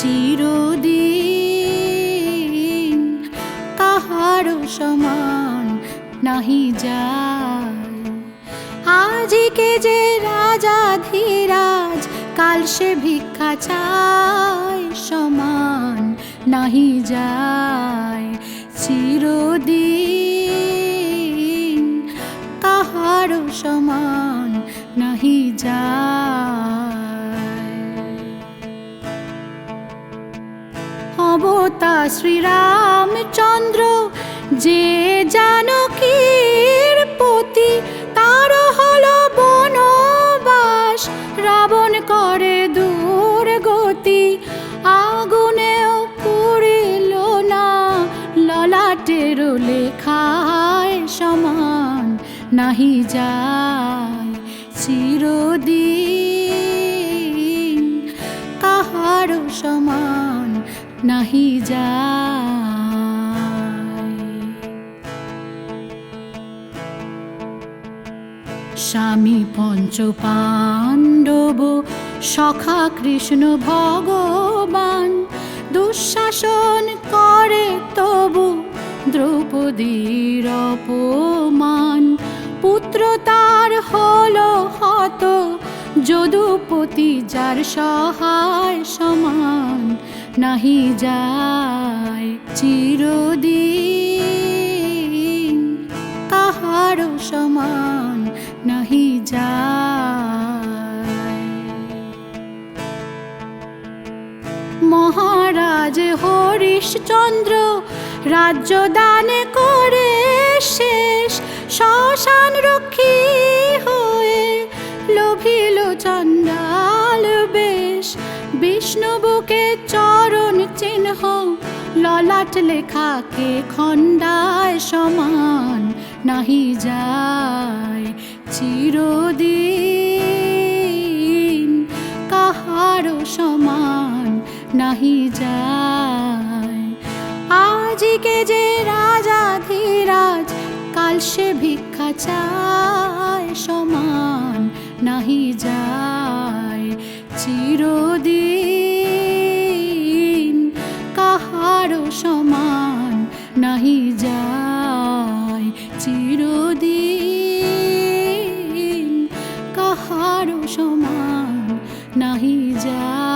চিরদিন কাহারও সমান নাহি যায়। আজিকে যে রাজা ধীরাজ, কাল সে ভিক্ষা চায়, সমান নাহি যায়। চিরদিন কাহারও সমান অবতা শ্রীরামচন্দ্র, যে জানকীর পতি, তার হল বনবাস, রাবণ করে দূর গতি। আগুনেও পুরিল না, ললাটের লেখায় সমান, নাহি যায় চিরদিন কাহার সমান। নাহি যায়। স্বামী পঞ্চ পাণ্ডব সখা কৃষ্ণ ভগবান, দুঃশাসন করে তবু দ্রৌপদীর অপমান। পুত্র তার হলো হত, যদুপতি যার সহায় সমান। নাহি যায় চিরদিন। কাহারও সমান নাহি যায়। মহারাজ হরিশচন্দ্র রাজ্য দান করে শেষ, শ্মশান রক্ষী বিষ্ণুবুকে চরণ চিহ্ন, ললাট লেখাকে খণ্ডায় সমান নাহি যায় চিরদিন, কাহারও সমান নাহি যায়। আজিকে যে রাজা ধীরাজ, কাল সে ভিক্ষা চায় সমান নাহি যায়। কারও সমান নাহি যায়। চিরদিন কাহারো সমান নাহি যায়।